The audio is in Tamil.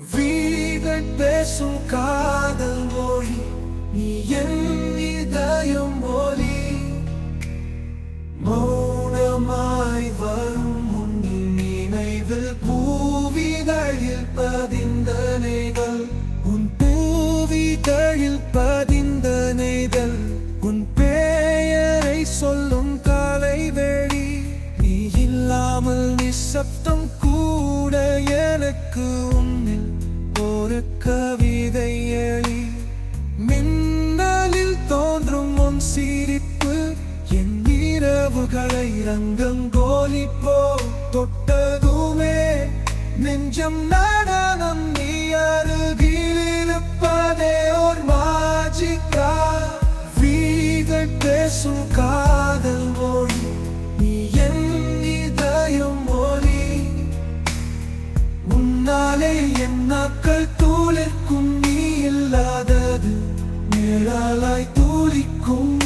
வீகள் பேசும் காதல் மொழி நீ என் இதயம் மொழி மௌனமாய் வரும் உன் நினைவில் பூவிதழில் பதிந்த நெய்தல். உன் பூவிதழில் பதிந்த நெய்தல். உன் பெயரை சொல்லும் காலை வேடி நீ இல்லாமல் நிசப்தம் கூட எனக்கு உன் ஒரு எழி மின்னலில் தோன்றும் உன் சிரிப்பு என் இரவுகளை ரங்கம் கோலிப்போ தொட்டதுமே நெஞ்சம் நடனம் நீ அருகில் இருப்பதே ஓர் மாஜிக்கா. வீகள் பேசும் காதல் மொழி நீ என் இதயம் மொழி உன்னாலே நாக்கள் நாட்கள் தூளிற்கும் நீ இல்லாதது நிழலாய் தூளிக்கும்